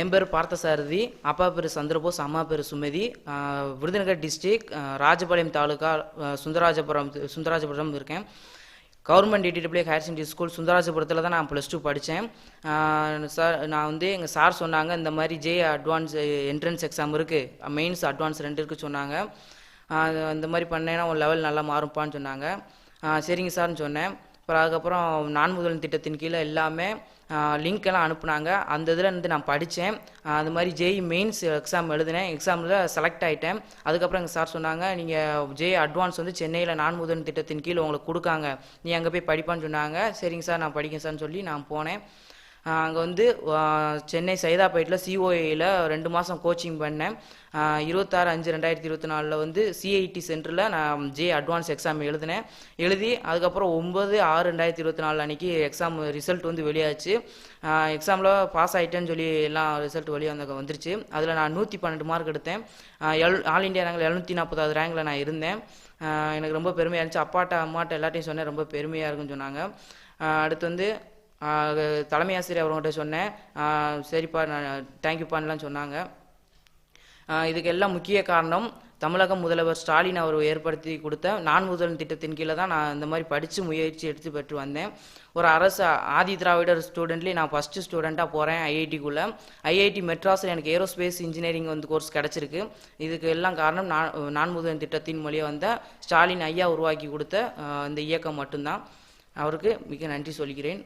என் பேர் பார்த்தசாரதி அப்பா பேர் சந்திரபோஸ் அம்மா பேர் சுமதி விருதுநகர் டிஸ்ட்ரிக் ராஜபாளையம் தாலுகா சுந்தராஜபுரம் சுந்தராஜபுரம் இருக்கேன். Government TTW higher secondary school சுந்தராஜபுரத்தில் தான் நான் ப்ளஸ் டூ படித்தேன் சார் நான் வந்து எங்கள் சார் சொன்னாங்க இந்த மாதிரி ஜே அட்வான்ஸ் என்ட்ரன்ஸ் எக்ஸாம் இருக்குது மெயின்ஸ் அட்வான்ஸ் ரெண்டு இருக்குது சொன்னாங்க. அந்த இந்த மாதிரி பண்ணேன்னா உன் லெவல் நல்லா மாறும்ப்பான்னு சொன்னாங்க. சரிங்க சார்னு சொன்னேன். அப்புறம் அதுக்கப்புறம் நான் முதல் திட்டத்தின் கீழே எல்லாமே லிங்க் எல்லாம் அனுப்புனாங்க. அந்த இதில் இருந்து நான் படித்தேன் அது மாதிரி ஜேஇ மெயின்ஸ் எக்ஸாம் எழுதினேன். எக்ஸாமில் செலக்ட் ஆகிட்டேன் அதுக்கப்புறம் எங்கள் சார் சொன்னாங்க நீங்கள் ஜே அட்வான்ஸ் வந்து சென்னையில் நான்முதல் திட்டத்தின் கீழே உங்களுக்கு கொடுக்காங்க. நீ அங்கே போய் படிப்பான்னு சொன்னாங்க. சரிங்க சார் நான் படிக்கேன் சார்னு சொல்லி நான் போனேன். அங்கே வந்து சென்னை சைதாப்பேட்டில் சிஓஏயில் ரெண்டு மாதம் கோச்சிங் பண்ணேன். இருபத்தாறு அஞ்சு ரெண்டாயிரத்தி இருபத்தி நாலில் வந்து சிஐடி சென்டரில் நான் ஜே அட்வான்ஸ் எக்ஸாம் எழுதினேன். எழுதி அதுக்கப்புறம் ஒம்பது ஆறு ரெண்டாயிரத்தி இருபத்தி நாலு அன்றைக்கி எக்ஸாம் ரிசல்ட் வந்து வெளியாச்சு. எக்ஸாமில் பாஸ் ஆகிட்டேன்னு சொல்லி எல்லாம் ரிசல்ட் வெளியே வந்த வந்துருச்சு. அதில் நான் நூற்றி பன்னெண்டு மார்க் எடுத்தேன். எல் ஆல் இண்டியா ரேங்கில் எழுநூற்றி நாற்பதாவது ரேங்கில் நான் இருந்தேன். எனக்கு ரொம்ப பெருமையாக இருந்துச்சு. அப்பாட்ட அம்மாட்ட எல்லாத்தையும் சொன்னேன் ரொம்ப பெருமையாக இருக்குன்னு சொன்னாங்க. அடுத்து வந்து தலைமை ஆசிரியர் அவங்ககிட்ட சொன்னேன். சரிப்பா நான் தேங்க்யூப்பான்லாம் சொன்னாங்க. இதுக்கெல்லாம் இதுக்கு எல்லாம் முக்கிய காரணம் தமிழக முதல்வர் ஸ்டாலின் அவர் ஏற்படுத்தி கொடுத்த நான் முதல் திட்டத்தின் கீழே தான் நான் இந்த மாதிரி படித்து முயற்சி எடுத்து பெற்று வந்தேன். ஒரு அரசு ஆதி திராவிடர் ஸ்டூடெண்ட்லேயே நான் ஃபஸ்ட்டு ஸ்டூடெண்ட்டாக போகிறேன் ஐஐடிக்குள்ளே ஐஐடி மெட்ராஸில் எனக்கு ஏரோஸ்பேஸ் இன்ஜினியரிங் வந்து கோர்ஸ் கிடச்சிருக்கு. இதுக்கு எல்லாம் காரணம் நான் நான் முதல் திட்டத்தின் மூலியம் வந்த ஸ்டாலின் ஐயா உருவாக்கி கொடுத்த இந்த இயக்கம் மட்டும்தான். அவருக்கு மிக நன்றி சொல்கிறேன்.